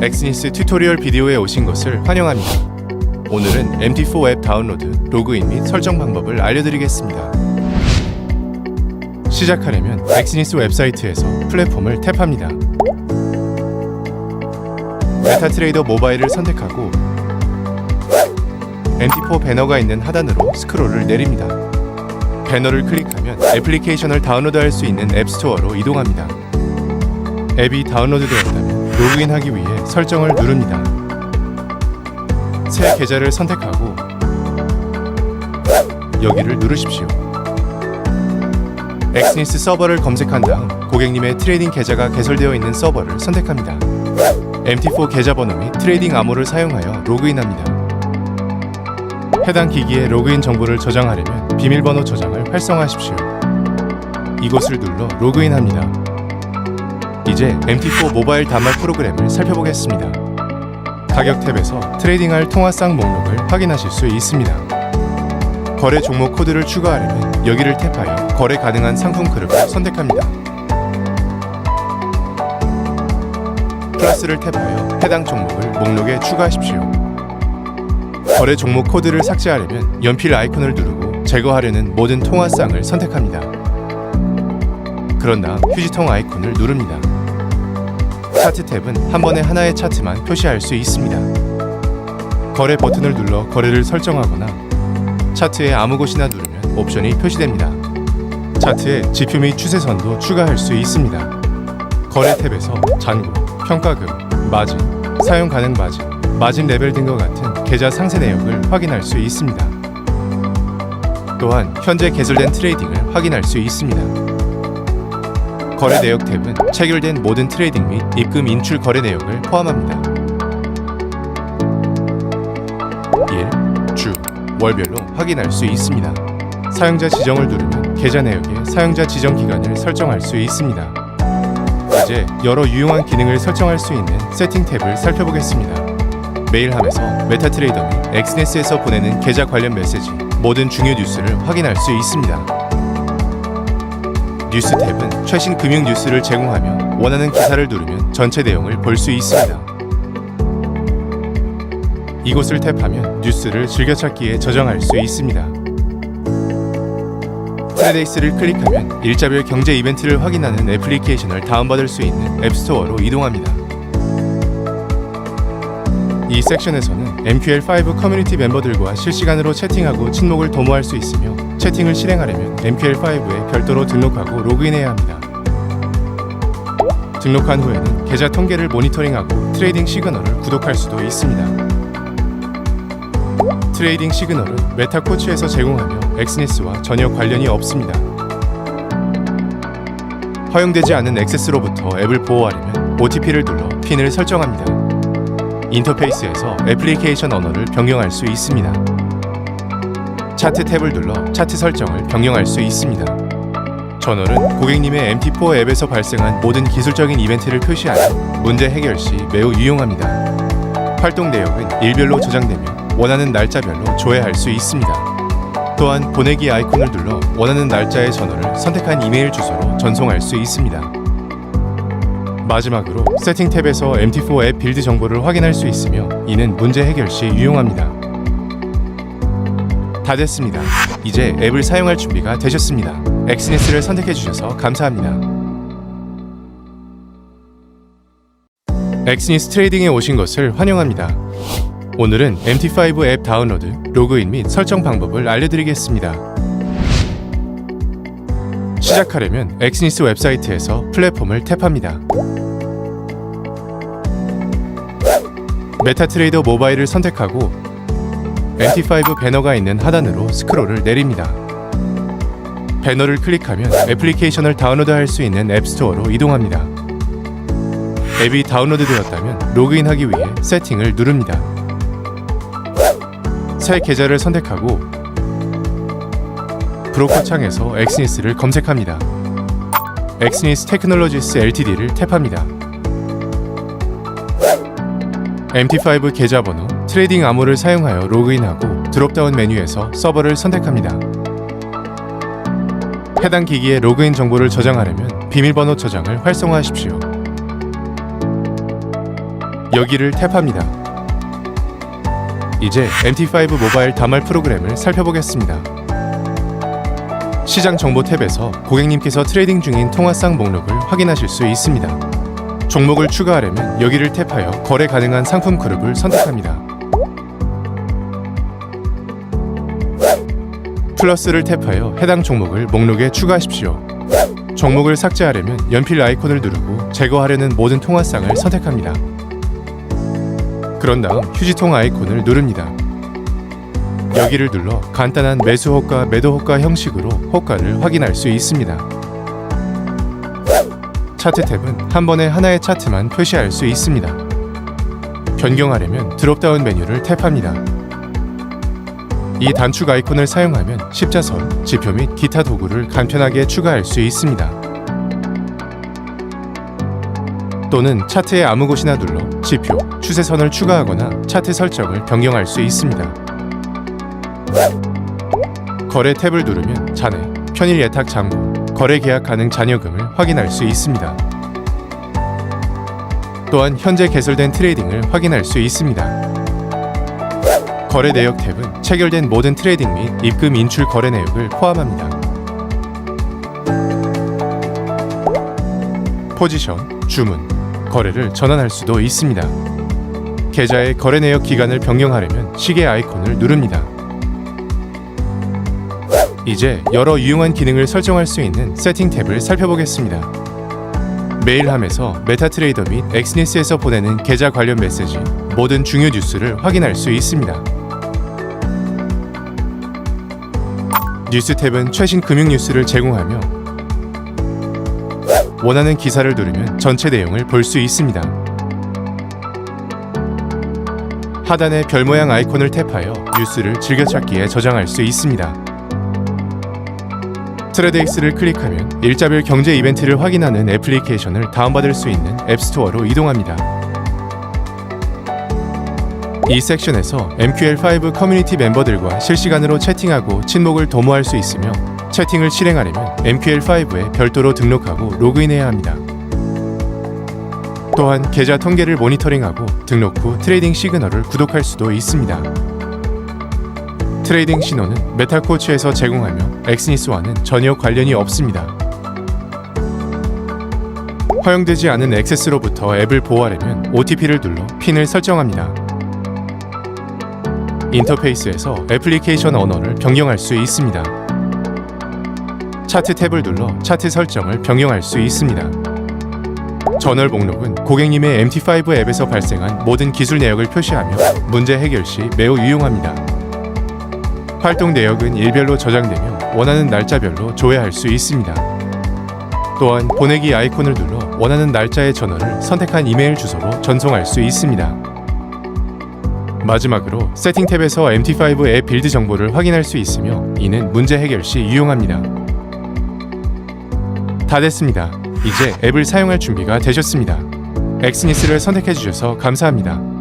엑스니스 튜토리얼 비디오에 오신 것을 환영합니다. 오늘은 MT4 앱 다운로드, 로그인 및 설정 방법을 알려드리겠습니다. 시작하려면 엑스니스 웹사이트에서 플랫폼을 탭합니다. 메타트레이더 모바일을 선택하고 MT4 배너가 있는 하단으로 스크롤을 내립니다. 배너를 클릭하면 애플리케이션을 다운로드할 수 있는 앱스토어로 이동합니다. 앱이 다운로드되었다면 로그인하기 위해 설정을 누릅니다. 새 계좌를 선택하고 여기를 누르십시오. 엑스니스 서버를 검색한 다음 고객님의 트레이딩 계좌가 개설되어 있는 서버를 선택합니다. MT4 계좌 번호 및 트레이딩 암호를 사용하여 로그인합니다. 해당 기기에 로그인 정보를 저장하려면 비밀번호 저장을 활성화하십시오. 이곳을 눌러 로그인합니다. 이제 MT4 모바일 단말 프로그램을 살펴보겠습니다. 가격 탭에서 트레이딩할 통화상 목록을 확인하실 수 있습니다. 거래 종목 코드를 추가하려면 여기를 탭하여 거래 가능한 상품 그룹을 선택합니다. 플러스를 탭하여 해당 종목을 목록에 추가하십시오. 거래 종목 코드를 삭제하려면 연필 아이콘을 누르고 제거하려는 모든 통화상을 선택합니다. 그런 다음 휴지통 아이콘을 누릅니다. 차트 탭은 한 번에 하나의 차트만 표시할 수 있습니다. 거래 버튼을 눌러 거래를 설정하거나 차트에 아무 곳이나 누르면 옵션이 표시됩니다. 차트에 지표 및 추세선도 추가할 수 있습니다. 거래 탭에서 잔고, 평가금, 마진, 사용 가능 마진, 마진 레벨 등과 같은 계좌 상세 내역을 확인할 수 있습니다. 또한 현재 개설된 트레이딩을 확인할 수 있습니다. 거래 내역 탭은 체결된 모든 트레이딩 및 입금 인출 거래 내역을 포함합니다. 일, 주, 월별로 확인할 수 있습니다. 사용자 지정을 누르면 계좌 내역에 사용자 지정 기간을 설정할 수 있습니다. 이제 여러 유용한 기능을 설정할 수 있는 세팅 탭을 살펴보겠습니다. 메일함에서 메타트레이더 및 엑스네스에서 보내는 계좌 관련 메시지, 모든 중요 뉴스를 확인할 수 있습니다. 뉴스 탭은 최신 금융 뉴스를 제공하며 원하는 기사를 누르면 전체 내용을 볼 수 있습니다. 이곳을 탭하면 뉴스를 즐겨찾기에 저장할 수 있습니다. 트레데이스를 클릭하면 일자별 경제 이벤트를 확인하는 애플리케이션을 다운받을 수 있는 앱스토어로 이동합니다. 이 섹션에서는 MQL5 커뮤니티 멤버들과 실시간으로 채팅하고 친목을 도모할 수 있으며 채팅을 실행하려면 MQL5에 별도로 등록하고 로그인해야 합니다. 등록한 후에는 계좌 통계를 모니터링하고 트레이딩 시그널을 구독할 수도 있습니다. 트레이딩 시그널은 메타코치에서 제공하며 엑스니스와 전혀 관련이 없습니다. 허용되지 않은 액세스로부터 앱을 보호하려면 OTP를 눌러 핀을 설정합니다. 인터페이스에서 애플리케이션 언어를 변경할 수 있습니다. 차트 탭을 눌러 차트 설정을 변경할 수 있습니다. 전월은 고객님의 MT4 앱에서 발생한 모든 기술적인 이벤트를 표시하는 문제 해결 시 매우 유용합니다. 활동 내역은 일별로 저장되며 원하는 날짜별로 조회할 수 있습니다. 또한 보내기 아이콘을 눌러 원하는 날짜의 전원을 선택한 이메일 주소로 전송할 수 있습니다. 마지막으로 세팅 탭에서 MT4 앱 빌드 정보를 확인할 수 있으며 이는 문제 해결 시 유용합니다. 다 됐습니다. 이제 앱을 사용할 준비가 되셨습니다. 엑스니스를 선택해 주셔서 감사합니다. 엑스니스 트레이딩에 오신 것을 환영합니다. 오늘은 MT5 앱 다운로드, 로그인 및 설정 방법을 알려드리겠습니다. 시작하려면 엑스니스 웹사이트에서 플랫폼을 탭합니다. 메타트레이더 모바일을 선택하고 MT5 배너가 있는 하단으로 스크롤을 내립니다. 배너를 클릭하면 애플리케이션을 다운로드할 수 있는 앱스토어로 이동합니다. 앱이 다운로드되었다면 로그인하기 위해 세팅을 누릅니다. 새 계좌를 선택하고 브로커 창에서 엑스니스를 검색합니다. 엑스니스 테크놀로지스 LTD를 탭합니다. MT5 계좌번호, 트레이딩 암호를 사용하여 로그인하고 드롭다운 메뉴에서 서버를 선택합니다. 해당 기기에 로그인 정보를 저장하려면 비밀번호 저장을 활성화하십시오. 여기를 탭합니다. 이제 MT5 모바일 단말 프로그램을 살펴보겠습니다. 시장 정보 탭에서 고객님께서 트레이딩 중인 통화상 목록을 확인하실 수 있습니다. 종목을 추가하려면 여기를 탭하여 거래 가능한 상품 그룹을 선택합니다. 플러스를 탭하여 해당 종목을 목록에 추가하십시오. 종목을 삭제하려면 연필 아이콘을 누르고 제거하려는 모든 통화상을 선택합니다. 그런 다음 휴지통 아이콘을 누릅니다. 여기를 눌러 간단한 매수 호가, 매도 호가 형식으로 호가를 확인할 수 있습니다. 차트 탭은 한 번에 하나의 차트만 표시할 수 있습니다. 변경하려면 드롭다운 메뉴를 탭합니다. 이 단축 아이콘을 사용하면 십자선, 지표 및 기타 도구를 간편하게 추가할 수 있습니다. 또는 차트의 아무 곳이나 눌러 지표, 추세선을 추가하거나 차트 설정을 변경할 수 있습니다. 거래 탭을 누르면 잔해, 편일 예탁 잔고, 거래 계약 가능 잔여금을 확인할 수 있습니다. 또한 현재 개설된 트레이딩을 확인할 수 있습니다. 거래 내역 탭은 체결된 모든 트레이딩 및 입금 인출 거래 내역을 포함합니다. 포지션, 주문, 거래를 전환할 수도 있습니다. 계좌의 거래 내역 기간을 변경하려면 시계 아이콘을 누릅니다. 이제 여러 유용한 기능을 설정할 수 있는 세팅 탭을 살펴보겠습니다. 메일함에서 메타트레이더 및 엑스니스에서 보내는 계좌 관련 메시지, 모든 중요 뉴스를 확인할 수 있습니다. 뉴스 탭은 최신 금융 뉴스를 제공하며 원하는 기사를 누르면 전체 내용을 볼 수 있습니다. 하단의 별 모양 아이콘을 탭하여 뉴스를 즐겨찾기에 저장할 수 있습니다. 트레데익스를 클릭하면 일자별 경제 이벤트를 확인하는 애플리케이션을 다운받을 수 있는 앱스토어로 이동합니다. 이 섹션에서 MQL5 커뮤니티 멤버들과 실시간으로 채팅하고 친목을 도모할 수 있으며 채팅을 실행하려면 MQL5에 별도로 등록하고 로그인해야 합니다. 또한 계좌 통계를 모니터링하고 등록 후 트레이딩 시그널을 구독할 수도 있습니다. 트레이딩 신호는 메타코치에서 제공하며 엑스니스와는 전혀 관련이 없습니다. 허용되지 않은 액세스로부터 앱을 보호하려면 OTP를 눌러 핀을 설정합니다. 인터페이스에서 애플리케이션 언어를 변경할 수 있습니다. 차트 탭을 눌러 차트 설정을 변경할 수 있습니다. 저널 목록은 고객님의 MT5 앱에서 발생한 모든 기술 내역을 표시하며 문제 해결 시 매우 유용합니다. 활동 내역은 일별로 저장되며 원하는 날짜별로 조회할 수 있습니다. 또한 보내기 아이콘을 눌러 원하는 날짜의 전원을 선택한 이메일 주소로 전송할 수 있습니다. 마지막으로 세팅 탭에서 MT5 앱 빌드 정보를 확인할 수 있으며 이는 문제 해결 시 유용합니다. 다 됐습니다. 이제 앱을 사용할 준비가 되셨습니다. 엑스니스를 선택해 주셔서 감사합니다.